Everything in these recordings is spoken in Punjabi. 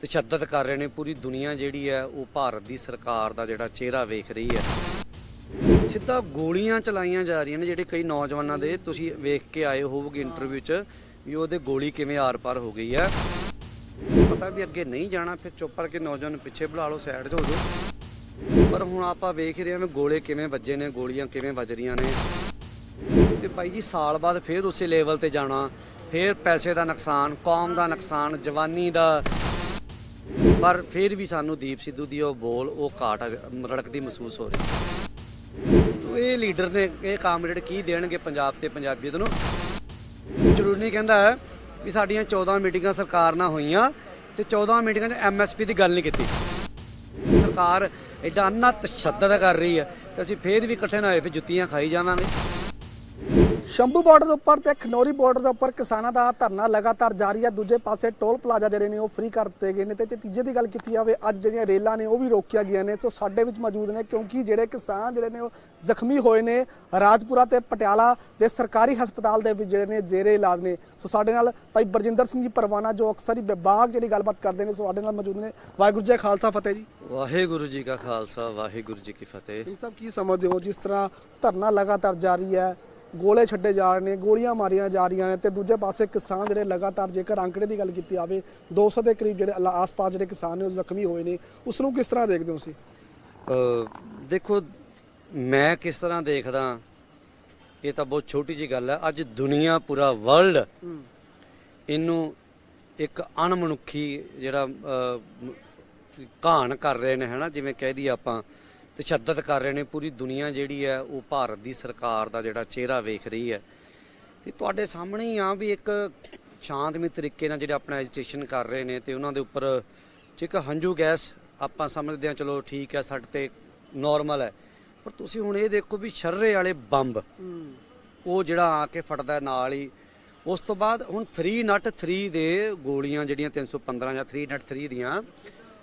ਤਸ਼ੱਦਦ ਕਰ ਰਹੇ ਨੇ, ਪੂਰੀ ਦੁਨੀਆ ਜਿਹੜੀ ਹੈ ਉਹ ਭਾਰਤ ਦੀ ਸਰਕਾਰ ਦਾ ਜਿਹੜਾ ਚਿਹਰਾ ਵੇਖ ਰਹੀ ਹੈ। ਸਿੱਧਾ ਗੋਲੀਆਂ ਚਲਾਈਆਂ ਜਾ ਰਹੀਆਂ ਨੇ, ਜਿਹੜੇ ਕਈ ਨੌਜਵਾਨਾਂ ਦੇ ਤੁਸੀਂ ਵੇਖ ਕੇ ਆਏ ਹੋਵੋਗੇ ਇੰਟਰਵਿਊ 'ਚ ਵੀ ਉਹਦੇ ਗੋਲੀ ਕਿਵੇਂ ਆਰ-ਪਾਰ ਹੋ ਗਈ ਹੈ। ਪਤਾ ਵੀ ਅੱਗੇ ਨਹੀਂ ਜਾਣਾ, ਫਿਰ ਚੁੱਪ ਕਰਕੇ ਨੌਜਵਾਨ ਪਿੱਛੇ ਬੁਲਾ ਲਓ ਸਾਈਡ 'ਚ ਹੋ ਜਾਓ। ਪਰ ਹੁਣ ਆਪਾਂ ਵੇਖ ਰਹੇ ਹਾਂ ਵੀ ਗੋਲੇ ਕਿਵੇਂ ਵੱਜੇ ਨੇ, ਗੋਲੀਆਂ ਕਿਵੇਂ ਵੱਜ ਰਹੀਆਂ ਨੇ। ਤੇ ਭਾਈ ਜੀ, ਸਾਲ ਬਾਅਦ ਫੇਰ ਉਸੇ ਲੈਵਲ ਤੇ ਜਾਣਾ, ਫੇਰ ਪੈਸੇ ਦਾ ਨੁਕਸਾਨ, ਕੌਮ ਦਾ ਨੁਕਸਾਨ, ਜਵਾਨੀ ਦਾ ਪਰ ਫਿਰ ਵੀ ਸਾਨੂੰ ਦੀਪ ਸਿੱਧੂ ਦੀ ਉਹ ਬੋਲ, ਉਹ ਘਾਟ ਰੜਕਦੀ ਮਹਿਸੂਸ ਹੋ ਰਹੀ। ਸੋ ਇਹ ਲੀਡਰ ਨੇ ਇਹ ਕਾਮਰੇਡ ਕੀ ਦੇਣਗੇ ਪੰਜਾਬ ਤੇ ਪੰਜਾਬੀਅਤ ਨੂੰ? ਜ਼ਰੂਰ ਨਹੀਂ ਕਹਿੰਦਾ ਹੈ ਵੀ ਸਾਡੀਆਂ 14 ਮੀਟਿੰਗਾਂ ਸਰਕਾਰ ਨਾਲ ਹੋਈਆਂ ਤੇ 14 ਮੀਟਿੰਗਾਂ 'ਚ ਐਮਐਸਪੀ ਦੀ ਗੱਲ ਨਹੀਂ ਕੀਤੀ। ਸਰਕਾਰ ਐਡਾ ਅੰਨਾ ਤਸ਼ੱਦਦ ਕਰ ਰਹੀ ਹੈ ਤੇ ਅਸੀਂ ਫੇਰ ਵੀ ਇਕੱਠੇ ਨਾ ਹੋਏ, ਫਿਰ ਜੁੱਤੀਆਂ ਖਾਈ ਜਾਵਾਂਗੇ। ਸ਼ੰਭੂ ਬਾਰਡਰ ਦੇ ਉੱਪਰ ਤੇ ਖਨੌਰੀ ਬਾਰਡਰ ਦੇ ਉੱਪਰ ਕਿਸਾਨਾਂ ਦਾ ਧਰਨਾ ਲਗਾਤਾਰ ਜਾਰੀ ਹੈ ਦੂਜੇ ਪਾਸੇ ਟੋਲ ਪਲਾਜ਼ਾ ਜਿਹੜੇ ਨੇ ਉਹ ਫ੍ਰੀ ਕਰ ਦਿੱਤੇ ਗਏ ਨੇ ਤੇ ਜੇ ਤੀਜੇ ਦੀ ਗੱਲ ਕੀਤੀ ਜਾਵੇ ਅੱਜ ਜਿਹੜੀਆਂ ਰੇਲਾਂ ਨੇ ਉਹ ਵੀ ਰੋਕੀਆਂ ਗਈਆਂ ਨੇ। ਸੋ ਸਾਡੇ ਵਿੱਚ ਮੌਜੂਦ ਨੇ ਕਿਉਂਕਿ ਜਿਹੜੇ ਕਿਸਾਨ ਜਿਹੜੇ ਨੇ ਉਹ ਜ਼ਖਮੀ ਹੋਏ ਨੇ ਰਾਜਪੁਰਾ ਤੇ ਪਟਿਆਲਾ ਦੇ ਸਰਕਾਰੀ ਹਸਪਤਾਲ ਦੇ ਵਿੱਚ ਜਿਹੜੇ ਨੇ ਜ਼ੇਰੇ ਇਲਾਜ ਨੇ। ਸੋ ਸਾਡੇ ਨਾਲ ਭਾਈ ਬਰਜਿੰਦਰ ਸਿੰਘ ਜੀ ਪਰਵਾਨਾ ਜੋ ਅਕਸਰ ਹੀ ਵਿਭਾਗ ਜਿਹੜੀ ਗੱਲਬਾਤ ਕਰਦੇ ਨੇ ਸੋ ਸਾਡੇ ਨਾਲ ਮੌਜੂਦ ਨੇ। ਵਾਹਿਗੁਰੂ ਜੀ ਖਾਲਸਾ ਫਤਿਹ ਜੀ। ਵਾਹਿਗੁਰੂ ਜੀ ਕਾ ਖਾਲਸਾ ਵਾਹਿਗੁਰੂ ਜੀ ਕੀ ਫਤਿਹ। ਸਿੰਘ ਸਾਹਿਬ ਕੀ ਸਮਝਦੇ ਹੋ? ਜਿਸ ਤਰ੍ਹਾਂ ਧਰਨਾ ਲਗਾਤਾਰ ਜਾਰੀ ਹੈ ਗੋਲੇ ਛੱਡੇ ਜਾ ਰਹੇ ਨੇ ਗੋਲੀਆਂ ਮਾਰੀਆਂ ਜਾ ਰਹੀਆਂ ਨੇ ਤੇ ਦੂਜੇ ਪਾਸੇ ਕਿਸਾਨ ਜਿਹੜੇ ਲਗਾਤਾਰ ਜੇਕਰ ਅੰਕੜੇ ਦੀ ਗੱਲ ਕੀਤੀ ਜਾਵੇ 200 ਦੇ ਕਰੀਬ ਜਿਹੜੇ ਆਸ-ਪਾਸ ਜਿਹੜੇ ਕਿਸਾਨ ਨੇ ਉਹ ਜ਼ਖਮੀ ਹੋਏ ਨੇ। ਉਸ ਨੂੰ ਕਿਸ ਤਰ੍ਹਾਂ ਦੇਖਦੇ ਹੋ ਤੁਸੀਂ? ਦੇਖੋ ਮੈਂ ਕਿਸ ਤਰ੍ਹਾਂ ਦੇਖਦਾ ਇਹ ਤਾਂ ਬਹੁਤ ਛੋਟੀ ਜੀ ਗੱਲ ਹੈ। ਅੱਜ ਦੁਨੀਆ ਪੂਰਾ ਵਰਲਡ ਇਹਨੂੰ ਇੱਕ ਅਣਮਨੁੱਖੀ ਜਿਹੜਾ ਘਾਣ ਕਰ ਰਹੇ ਨੇ ਹਨਾ? ਜਿਵੇਂ ਕਹਿ ਦਈਏ ਆਪਾਂ ਤਸ਼ੱਦਦ ਕਰ ਰਹੇ ਨੇ ਪੂਰੀ ਦੁਨੀਆ ਜਿਹੜੀ ਹੈ ਉਹ ਭਾਰਤ ਦੀ ਸਰਕਾਰ ਦਾ ਜਿਹੜਾ ਚਿਹਰਾ ਵੇਖ ਰਹੀ ਹੈ। ਤੇ ਤੁਹਾਡੇ ਸਾਹਮਣੇ ਹੀ ਆ ਵੀ ਇੱਕ ਸ਼ਾਂਤਮਈ ਤਰੀਕੇ ਨਾਲ ਜਿਹੜੇ ਆਪਣਾ ਐਜੀਟੇਸ਼ਨ ਕਰ ਰਹੇ ਨੇ ਤੇ ਉਹਨਾਂ ਦੇ ਉੱਪਰ ਠੀਕ ਹੰਝੂ ਗੈਸ ਆਪਾਂ ਸਮਝਦੇ ਹਾਂ ਚਲੋ ਠੀਕ ਹੈ ਸਾਡੇ ਤੇ ਨਾਰਮਲ ਹੈ। ਪਰ ਤੁਸੀਂ ਹੁਣ ਇਹ ਦੇਖੋ ਵੀ ਸ਼ਰਰੇ ਵਾਲੇ ਬੰਬ ਉਹ ਜਿਹੜਾ ਆ ਕੇ ਫਟਦਾ ਨਾਲ ਹੀ। ਉਸ ਤੋਂ ਬਾਅਦ ਹੁਣ 3 ਨਟ 3 ਦੇ ਗੋਲੀਆਂ ਜਿਹੜੀਆਂ 315 ਜਾਂ 3 ਨਟ 3 ਦੀਆਂ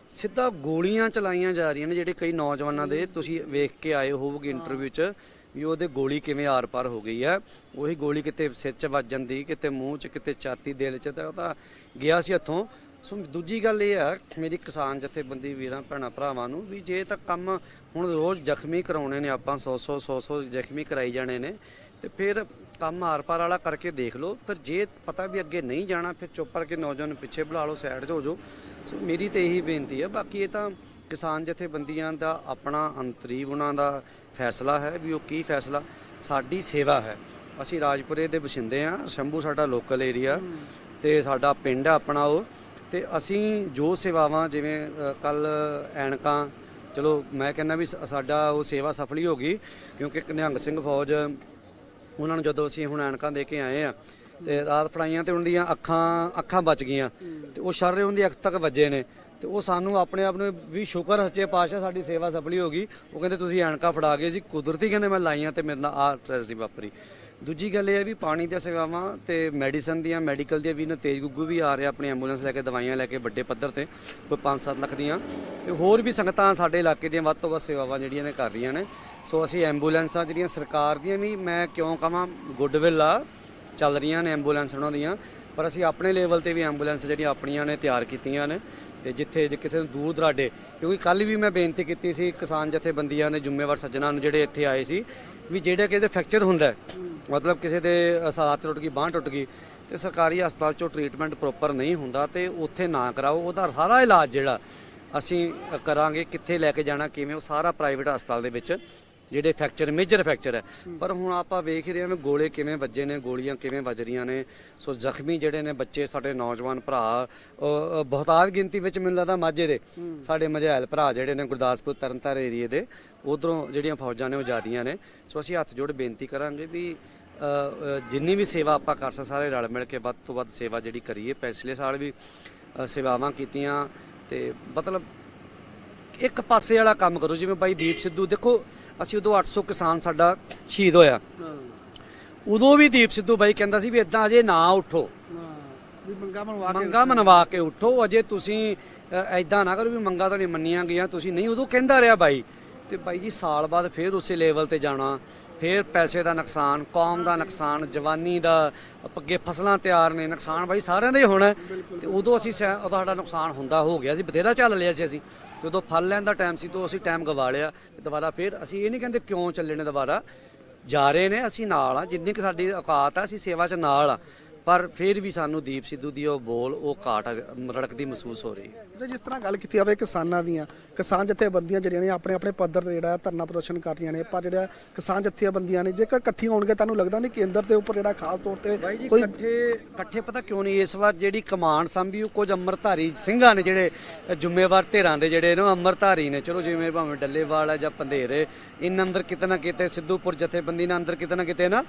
ਸਿੱਧਾ ਗੋਲੀਆਂ ਚਲਾਈਆਂ ਜਾ ਰਹੀਆਂ ਨੇ ਜਿਹੜੇ ਕਈ ਨੌਜਵਾਨਾਂ ਦੇ। ਤੁਸੀਂ ਵੇਖ ਕੇ ਆਏ ਹੋਵੋਗੇ ਇੰਟਰਵਿਊ 'ਚ ਵੀ ਉਹਦੇ ਗੋਲੀ ਕਿਵੇਂ ਆਰ-ਪਾਰ ਹੋ ਗਈ ਹੈ। ਉਹੀ ਗੋਲੀ ਕਿਤੇ ਸਿਰ 'ਚ ਵੱਜ ਜਾਂਦੀ ਕਿਤੇ ਮੂੰਹ 'ਚ ਕਿਤੇ ਛਾਤੀ ਦਿਲ 'ਚ ਤਾਂ ਉਹ ਤਾਂ ਗਿਆ ਸੀ ਹੱਥੋਂ। ਸੋ ਦੂਜੀ ਗੱਲ ਇਹ ਆ ਮੇਰੀ ਕਿਸਾਨ ਜਥੇਬੰਦੀ ਵੀਰਾਂ ਭੈਣਾਂ ਭਰਾਵਾਂ ਨੂੰ ਵੀ ਜੇ ਤਾਂ ਕੰਮ ਹੁਣ ਰੋਜ਼ ਜ਼ਖਮੀ ਕਰਾਉਣੇ ਨੇ ਆਪਾਂ 100 100 100 100 ਜ਼ਖਮੀ ਕਰਾਈ ਜਾਣੇ ਨੇ ਤੇ ਫਿਰ ਕੰਮ ਆਰ-ਪਾਰ ਵਾਲਾ ਕਰਕੇ ਦੇਖ ਲਓ। ਪਰ ਜੇ ਪਤਾ ਵੀ ਅੱਗੇ ਨਹੀਂ ਜਾਣਾ ਫਿਰ ਚੁੱਪ ਕਰਕੇ ਨੌਜਵਾਨ ਪਿੱਛੇ ਬੁਲਾ ਲਓ ਸਾਈਡ 'ਚ ਹੋ ਜਾਓ। ਸੋ ਮੇਰੀ ਤੇ ਇਹੀ ਬੇਨਤੀ ਹੈ। ਬਾਕੀ ਇਹ ਤਾਂ ਕਿਸਾਨ ਜਥੇਬੰਦੀਆਂ ਦਾ ਆਪਣਾ ਅੰਤਰੀਵ ਉਹਨਾਂ ਦਾ ਫੈਸਲਾ ਹੈ ਵੀ ਉਹ ਕੀ ਫੈਸਲਾ। ਸਾਡੀ ਸੇਵਾ ਹੈ। ਅਸੀਂ ਰਾਜਪੁਰੇ ਦੇ ਵਸਿੰਦੇ ਆ ਸ਼ੰਭੂ ਸਾਡਾ ਲੋਕਲ ਏਰੀਆ ਤੇ ਸਾਡਾ ਪਿੰਡ ਆ ਆਪਣਾ ਉਹ। ਤੇ ਅਸੀਂ ਜੋ ਸੇਵਾਵਾਂ ਜਿਵੇਂ ਕੱਲ ਐਨਕਾਂ ਚਲੋ ਮੈਂ ਕਹਿੰਦਾ ਵੀ ਸਾਡਾ ਉਹ ਸੇਵਾ ਸਫਲ ਹੀ ਗਈ। ਕਿਉਂਕਿ ਇੱਕ ਨਿਹੰਗ ਸਿੰਘ ਫੌਜ ਉਹਨਾਂ ਨੂੰ ਜਦੋਂ ਅਸੀਂ ਹੁਣ ਐਨਕਾਂ ਦੇ ਕੇ ਆਏ ਆ, ਤੇ ਰਾਤ ਫੜਾਈਆਂ ਤੇ ਉਹਨਾਂ ਦੀਆਂ ਅੱਖਾਂ ਅੱਖਾਂ ਬਚ ਗਈਆਂ। ਤੇ ਉਹ ਸ਼ਰਰੇ ਉਹਨਾਂ ਦੀ ਅੱਖ ਤੱਕ ਵੱਜੇ ਨੇ। ਤੇ ਉਹ ਸਾਨੂੰ ਆਪਣੇ ਆਪ ਨੂੰ ਵੀ ਸ਼ੁਕਰ ਸੱਚੇ ਪਾਤਸ਼ਾਹ ਸਾਡੀ ਸੇਵਾ ਸਫਲੀ ਹੋ ਗਈ। ਉਹ ਕਹਿੰਦੇ, ਤੁਸੀਂ ਐਨਕਾਂ ਫੜਾ ਗਏ ਜੀ, ਕੁਦਰਤੀ ਕਹਿੰਦੇ ਮੈਂ ਲਾਈਆਂ ਤੇ ਮੇਰੇ ਨਾਲ ਆ ਟ੍ਰੈਜਡੀ ਵਾਪਰੀ। ਦੂਜੀ ਗੱਲ ਇਹ ਹੈ ਵੀ ਪਾਣੀ ਦੀਆਂ ਸੇਵਾਵਾਂ ਤੇ ਮੈਡੀਸਨ ਦੀਆਂ, ਮੈਡੀਕਲ ਦੀਆਂ ਵੀ ਨਾ ਤੇਜ ਗੁੱਗੂ ਵੀ ਆ ਰਿਹਾ ਆਪਣੀ ਐਂਬੂਲੈਂਸ ਲੈ ਕੇ, ਦਵਾਈਆਂ ਲੈ ਕੇ ਵੱਡੇ ਪੱਧਰ ਤੇ, ਕੋਈ 5-7 ਲੱਖ ਦੀਆਂ। ਤੇ ਹੋਰ ਵੀ ਸੰਗਤਾਂ ਸਾਡੇ ਇਲਾਕੇ ਦੀਆਂ ਵੱਧ ਤੋਂ ਵੱਧ ਸੇਵਾਵਾਂ ਜਿਹੜੀਆਂ ਨੇ ਕਰ ਰਹੀਆਂ ਨੇ। ਸੋ ਅਸੀਂ ਐਂਬੂਲੈਂਸਾਂ ਜਿਹੜੀਆਂ ਸਰਕਾਰ ਦੀਆਂ ਵੀ ਮੈਂ ਕਿਉਂ ਕਹਾਂ, ਗੁੱਡਵਿਲ ਆ, ਚੱਲ ਰਹੀਆਂ ਨੇ ਐਂਬੂਲੈਂਸ ਉਹਨਾਂ ਦੀਆਂ, ਪਰ ਅਸੀਂ ਆਪਣੇ ਲੈਵਲ ਤੇ ਵੀ ਐਂਬੂਲੈਂਸ ਜਿਹੜੀਆਂ ਆਪਣੀਆਂ ਨੇ ਤਿਆਰ ਕੀਤੀਆਂ ਨੇ। ਤੇ ਜਿੱਥੇ ਜੇ ਕਿਸੇ ਨੂੰ ਦੂਰ ਦਰਾਡੇ, ਕਿਉਂਕਿ ਕੱਲ ਵੀ ਮੈਂ ਬੇਨਤੀ ਕੀਤੀ ਸੀ ਕਿਸਾਨ ਜਥੇਬੰਦੀਆਂ ਨੇ, ਜ਼ਿੰਮੇਵਾਰ ਸੱਜਣਾ ਨੂੰ ਜਿਹੜੇ ਇੱਥੇ ਆਏ ਸੀ, ਵੀ ਜਿਹੜਾ ਕਿਸੇ ਦੇ ਫ੍ਰੈਕਚਰ ਹੁੰਦਾ ਮਤਲਬ ਕਿਸੇ ਦੇ ਸਾਥ ਟੁੱਟ ਗਈ, ਬਾਂਹ ਟੁੱਟ ਗਈ, ਤੇ ਸਰਕਾਰੀ ਹਸਪਤਾਲ ਚੋਂ ਟ੍ਰੀਟਮੈਂਟ ਪ੍ਰੋਪਰ ਨਹੀਂ ਹੁੰਦਾ ਤੇ ਉੱਥੇ ਨਾ ਕਰਾਓ, ਉਹਦਾ ਸਾਰਾ ਇਲਾਜ ਜਿਹੜਾ ਅਸੀਂ ਕਰਾਂਗੇ, ਕਿੱਥੇ ਲੈ ਕੇ ਜਾਣਾ, ਕਿਵੇਂ, ਉਹ ਸਾਰਾ ਪ੍ਰਾਈਵੇਟ ਹਸਪਤਾਲ ਦੇ ਵਿੱਚ ਜਿਹੜੇ ਫ੍ਰੈਕਚਰ ਮੇਜਰ ਫ੍ਰੈਕਚਰ ਹੈ। ਪਰ ਹੁਣ ਆਪਾਂ ਵੇਖ ਰਹੇ ਹਾਂ ਗੋਲੇ ਕਿਵੇਂ ਵੱਜੇ ਨੇ ਗੋਲੀਆਂ ਕਿਵੇਂ ਵੱਜ ਰਹੀਆਂ ਨੇ। ਸੋ ਜ਼ਖਮੀ ਜਿਹੜੇ ਨੇ ਬੱਚੇ ਸਾਡੇ ਨੌਜਵਾਨ ਭਰਾ ਬਹੁਤਾਤ ਗਿਣਤੀ ਵਿੱਚ ਮੈਨੂੰ ਲੱਗਦਾ ਮਾਝੇ ਦੇ। ਸਾਡੇ ਮਝੈਲ ਭਰਾ ਜਿਹੜੇ ਨੇ ਗੁਰਦਾਸਪੁਰ ਤਰਨਤਾਰਨ ਏਰੀਏ ਦੇ ਉਧਰੋਂ ਜਿਹੜੀਆਂ ਫੌਜਾਂ ਨੇ ਉਹ ਜਾਂਦੀਆਂ ਨੇ। ਸੋ ਅਸੀਂ ਹੱਥ ਜੋੜ ਬੇਨਤੀ ਕਰਾਂਗੇ ਵੀ ਜਿੰਨੀ ਵੀ ਸੇਵਾ ਆਪਾਂ ਕਰ ਸਕਦੇ ਸਾਰੇ ਰਲ ਮਿਲ ਕੇ ਵੱਧ ਤੋਂ ਵੱਧ ਸੇਵਾ ਜਿਹੜੀ ਕਰੀਏ। ਪਿਛਲੇ ਸਾਲ ਵੀ ਸੇਵਾਵਾਂ ਕੀਤੀਆਂ ਤੇ ਮਤਲਬ ਇੱਕ ਪਾਸੇ ਵਾਲਾ ਕੰਮ ਕਰੋ ਜਿਵੇਂ ਬਾਈ ਦੀਪ ਸਿੱਧੂ ਦੇਖੋ ਅਸੀਂ ਉਦੋਂ 800 ਕਿਸਾਨ ਸਾਡਾ ਸ਼ਹੀਦ ਹੋਇਆ। ਉਦੋਂ ਵੀ ਦੀਪ ਸਿੱਧੂ ਬਾਈ ਕਹਿੰਦਾ ਸੀ ਵੀ ਇਦਾਂ ਅਜੇ ਨਾ ਉੱਠੋ। ਮੰਗਾ ਮਨਵਾ ਕੇ ਉੱਠੋ। ਅਜੇ ਤੁਸੀਂ ਐਦਾਂ ਨਾ ਕਰੋ ਵੀ ਮੰਗਾ ਤੁਹਾਡੀ ਮੰਨੀਆਂ ਗਈਆਂ ਤੁਸੀਂ ਨਹੀਂ ਉਦੋਂ ਕਹਿੰਦਾ ਰਿਹਾ ਬਾਈ। ਤੇ ਬਾਈ ਜੀ ਸਾਲ ਬਾਅਦ ਫੇਰ ਉਸੇ ਲੈਵਲ ਤੇ ਜਾਣਾ। ਫਿਰ ਪੈਸੇ ਦਾ ਨੁਕਸਾਨ, ਕੌਮ ਦਾ ਨੁਕਸਾਨ, ਜਵਾਨੀ ਦਾ, ਅੱਗੇ ਫਸਲਾਂ ਤਿਆਰ ਨੇ, ਨੁਕਸਾਨ ਬਾਈ ਸਾਰਿਆਂ ਦਾ ਹੀ ਹੋਣਾ। ਹੈ। ਤੇ ਉਦੋਂ ਅਸੀਂ ਸੈ- ਉਦੋਂ ਸਾਡਾ ਨੁਕਸਾਨ ਹੁੰਦਾ ਹੋ ਗਿਆ ਸੀ ਬਥੇਰਾ ਚੱਲ ਲਿਆ ਸੀ ਅਸੀਂ। ਤੇ ਉਦੋਂ ਫਲ ਲੈਣ ਦਾ ਟਾਈਮ ਸੀ ਤੋਂ ਅਸੀਂ ਟਾਈਮ ਗਵਾ ਲਿਆ ਦੁਬਾਰਾ ਫਿਰ ਅਸੀਂ ਇਹ ਨਹੀਂ ਕਹਿੰਦੇ ਕਿਉਂ ਚੱਲੇ ਨੇ ਦੁਬਾਰਾ। ਜਾ ਰਹੇ ਨੇ, ਅਸੀਂ ਨਾਲ ਆ, ਜਿੰਨੀ ਕਿ ਸਾਡੀ ਔਕਾਤ ਆ, ਅਸੀਂ ਸੇਵਾ 'ਚ ਨਾਲ ਆ। ਪਰ ਫਿਰ ਵੀ ਸਾਨੂੰ ਦੀਪ ਸਿੱਧੂ ਦੀ ਉਹ ਬੋਲ ਉਹ ਘਾਟ ਰੜਕਦੀ ਮਹਿਸੂਸ ਹੋ ਰਹੀ ਹੈ। ਜਿਸ ਤਰ੍ਹਾਂ ਗੱਲ ਕੀਤੀ ਜਾਵੇ ਕਿਸਾਨਾਂ ਦੀਆਂ ਕਿਸਾਨ ਜਥੇਬੰਦੀਆਂ ਜਿਹੜੀਆਂ ਨੇ ਆਪਣੇ ਆਪਣੇ ਪੱਧਰ ਤੇ ਜਿਹੜਾ ਧਰਨਾ ਪ੍ਰਦਰਸ਼ਨ ਕਰ ਰਹੀਆਂ ਨੇ ਪਰ ਜਿਹੜਾ ਕਿਸਾਨ ਜਥੇਬੰਦੀਆਂ ਨੇ ਜੇਕਰ ਇਕੱਠੀਆਂ ਹੋਣਗੇ ਤੁਹਾਨੂੰ ਲੱਗਦਾ ਨਹੀਂ ਕੇਂਦਰ ਦੇ ਉੱਪਰ ਜਿਹੜਾ ਖਾਸ ਤੌਰ ਤੇ ਬਾਈ ਜੀ ਕੋਈ ਇਕੱਠੇ ਇਕੱਠੇ ਪਤਾ ਕਿਉਂ ਨਹੀਂ ਇਸ ਵਾਰ ਜਿਹੜੀ ਕਮਾਂਡ ਸੰਭੀ ਉਹ ਕੁਝ ਅੰਮ੍ਰਿਤਧਾਰੀ ਸਿੰਘਾਂ ਨੇ ਜਿਹੜੇ ਜ਼ਿੰਮੇਵਾਰ ਧਿਰਾਂ ਦੇ ਜਿਹੜੇ ਨੇ ਅੰਮ੍ਰਿਤਧਾਰੀ ਨੇ। ਚਲੋ ਜਿਵੇਂ ਭਾਵੇਂ ਡੱਲੇਵਾਲ ਹੈ ਜਾਂ ਪੰਧੇਰੇ ਇਨ ਅੰਦਰ ਕਿਤੇ ਨਾ ਕਿਤੇ ਸਿੱਧੂਪੁਰ ਜਥੇਬੰਦੀ ਨਾਲ ਅੰਦਰ ਕਿਤੇ ਨਾ ਕਿਤੇ ਨਾ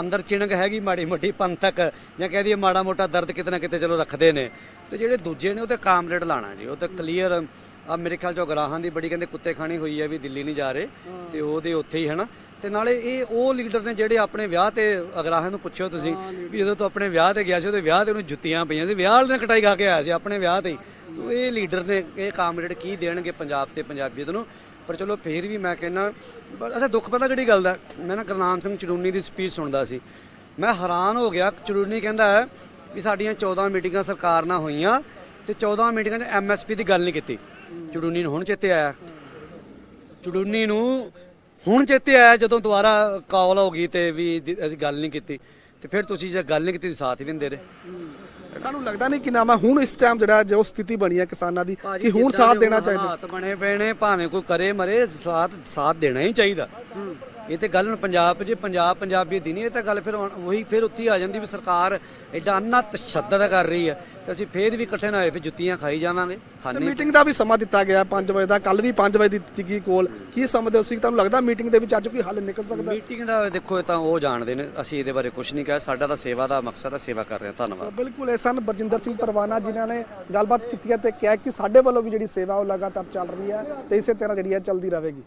ਅੰਦਰ ਚਿਣਗ ਹੈਗੀ ਮਾੜੀ ਮੋਟੀ ਪੰਥਕ ਜਾਂ ਕਹਿ ਦਈਏ ਮਾੜਾ ਮੋਟਾ ਦਰਦ ਕਿਤੇ ਨਾ ਕਿਤੇ ਚਲੋ ਰੱਖਦੇ ਨੇ। ਤੇ ਜਿਹੜੇ ਦੂਜੇ ਨੇ ਉਹ ਤੇ ਕਾਮਰੇਡ ਲਾਣਾ ਜੀ। ਉਹ ਤੇ ਕਲੀਅਰ ਆ ਮੇਰੇ ਖਿਆਲ ਚੋਂ ਗਰਾਹਾਂ ਦੀ ਬੜੀ ਕਹਿੰਦੇ ਕੁੱਤੇ ਖਾਣੀ ਹੋਈ ਹੈ ਵੀ ਦਿੱਲੀ ਨਹੀਂ ਜਾ ਰਹੇ। ਤੇ ਉਹਦੇ ਉੱਥੇ ਹੀ ਹਨਾ। ਤੇ ਨਾਲੇ ਇਹ ਉਹ ਲੀਡਰ ਨੇ ਜਿਹੜੇ ਆਪਣੇ ਵਿਆਹ ਤੇ ਅਗਰਾਹਾਂ ਨੂੰ ਪੁੱਛਿਓ ਤੁਸੀਂ ਵੀ ਜਦੋਂ ਤੂੰ ਆਪਣੇ ਵਿਆਹ ਤੇ ਗਿਆ ਸੀ ਉਹਦੇ ਵਿਆਹ ਤੇ ਉਹਨੂੰ ਜੁੱਤੀਆਂ ਪਈਆਂ ਸੀ। ਵਿਆਹ ਵਾਲੇ ਨੇ ਕਟਾਈ ਖਾ ਕੇ ਆਇਆ ਸੀ ਆਪਣੇ ਵਿਆਹ ਤੇ। ਸੋ ਇਹ ਲੀਡਰ ਨੇ ਇਹ ਕਾਮਰੇਡ ਕੀ ਦੇਣਗੇ ਪੰਜਾਬ ਤੇ ਪੰਜਾਬੀਅਤ ਨੂੰ? ਪਰ ਚਲੋ ਫੇਰ ਵੀ ਮੈਂ ਕਹਿੰਦਾ ਅਸਾਂ ਦੁੱਖ ਪਤਾ ਕਿਹੜੀ ਗੱਲ ਦਾ? ਮੈਂ ਨਾ ਗੁਰਨਾਮ ਸਿੰਘ ਚੜੂਨੀ ਦੀ ਸਪੀਚ ਸੁਣਦਾ ਸੀ। ਮੈਂ ਹੈਰਾਨ ਹੋ ਗਿਆ, ਚੜੂਨੀ ਕਹਿੰਦਾ ਹੈ ਵੀ ਸਾਡੀਆਂ 14 ਮੀਟਿੰਗਾਂ ਸਰਕਾਰ ਨਾਲ ਹੋਈਆਂ ਤੇ 14 ਮੀਟਿੰਗਾਂ 'ਚ ਐਮਐਸਪੀ ਦੀ ਗੱਲ ਨਹੀਂ ਕੀਤੀ। ਚੜੂਨੀ ਨੂੰ ਹੁਣ ਚੇਤੇ ਆਇਆ। ਚੜੂਨੀ ਨੂੰ ਹੁਣ ਚੇਤੇ ਆਇਆ ਜਦੋਂ ਦੁਬਾਰਾ ਕਾਲ ਹੋ ਗਈ ਤੇ ਵੀ ਅਸੀਂ ਗੱਲ ਨਹੀਂ ਕੀਤੀ। ਤੇ ਫਿਰ ਤੁਸੀਂ ਜੇ ਗੱਲ ਨਹੀਂ ਕੀਤੀ ਤੁਸੀਂ ਸਾਥ ਹੀ ਦਿੰਦੇ ਰਹੇ। ਤੁਹਾਨੂੰ ਲੱਗਦਾ ਨਹੀਂ ਕਿ ਨਾ ਮੈਂ ਹੁਣ ਇਸ ਟਾਈਮ ਜਿਹੜਾ ਜੋ ਸਥਿਤੀ ਬਣੀ ਹੈ ਕਿਸਾਨਾਂ ਦੀ ਕਿ ਹੁਣ ਸਾਥ ਦੇ ਦੇਣਾ ਚਾਹੀਦਾ? ਹਾਲਾਤ ਬਣੇ ਪਏ ਨੇ ਭਾਵੇਂ ਕੋਈ ਕਰੇ ਮਰੇ ਸਾਥ ਸਾਥ ਦੇਣਾ ਹੀ ਚਾਹੀਦਾ। ਇਹ ਤੇ ਗੱਲ ਹੁਣ ਪੰਜਾਬ 'ਚ ਪੰਜਾਬ ਪੰਜਾਬੀ ਦੀ ਨਹੀਂ ਇਹ ਤਾਂ ਗੱਲ ਫਿਰ ਉਹੀ ਫਿਰ ਉੱਥੇ ਆ ਜਾਂਦੀ ਵੀ ਸਰਕਾਰ ਐਡਾ ਅੰਨਾ ਤਸ਼ੱਦਦ ਕਰ ਰਹੀ ਹੈ ਤੇ ਅਸੀਂ ਫੇਰ ਵੀ ਇਕੱਠੇ ਨਾ ਹੋਏ ਫਿਰ ਜੁੱਤੀਆਂ ਖਾਈ ਜਾਵਾਂਗੇ ਖਾਣੇ ਮੀਟਿੰਗ ਦਾ ਵੀ ਸਮਾਂ ਦਿੱਤਾ ਗਿਆ 5 ਵਜੇ ਦਾ ਕੱਲ ਵੀ 5 ਵਜੇ ਦੀ ਦਿੱਤੀ ਗਈ ਕੋਲ। ਕੀ ਸਮਝਦੇ ਹੋ ਸੀ ਤੁਹਾਨੂੰ ਲੱਗਦਾ ਮੀਟਿੰਗ ਦੇ ਵਿੱਚ ਅੱਜ ਕੋਈ ਹੱਲ ਨਿਕਲ ਸਕਦਾ? ਮੀਟਿੰਗ ਦਾ ਦੇਖੋ ਇਹ ਤਾਂ ਉਹ ਜਾਣਦੇ ਨੇ ਅਸੀਂ ਇਹਦੇ ਬਾਰੇ ਕੁਝ ਨਹੀਂ ਕਹਿ ਸਾਡਾ ਤਾਂ ਸੇਵਾ ਦਾ ਮਕਸਦ ਹੈ ਸੇਵਾ ਕਰ ਰਹੇ ਹਾਂ ਧੰਨਵਾਦ। ਬਿਲਕੁਲ ਇਹ ਸਨ ਬਰਜਿੰਦਰ ਸਿੰਘ ਪਰਵਾਨਾ ਜਿਨ੍ਹਾਂ ਨੇ ਗੱਲਬਾਤ ਕੀਤੀ ਹੈ ਤੇ ਕਿਹਾ ਕਿ ਸਾਡੇ ਵੱਲੋਂ ਵੀ ਜਿਹੜੀ ਸੇਵਾ ਉਹ ਲਗਾਤਾਰ ਚੱਲ ਰਹੀ ਹੈ ਤੇ ਇਸੇ ਤਰ੍ਹਾਂ ਜਿਹੜੀ ਹੈ ਚੱਲਦੀ ਰਹੇਗੀ।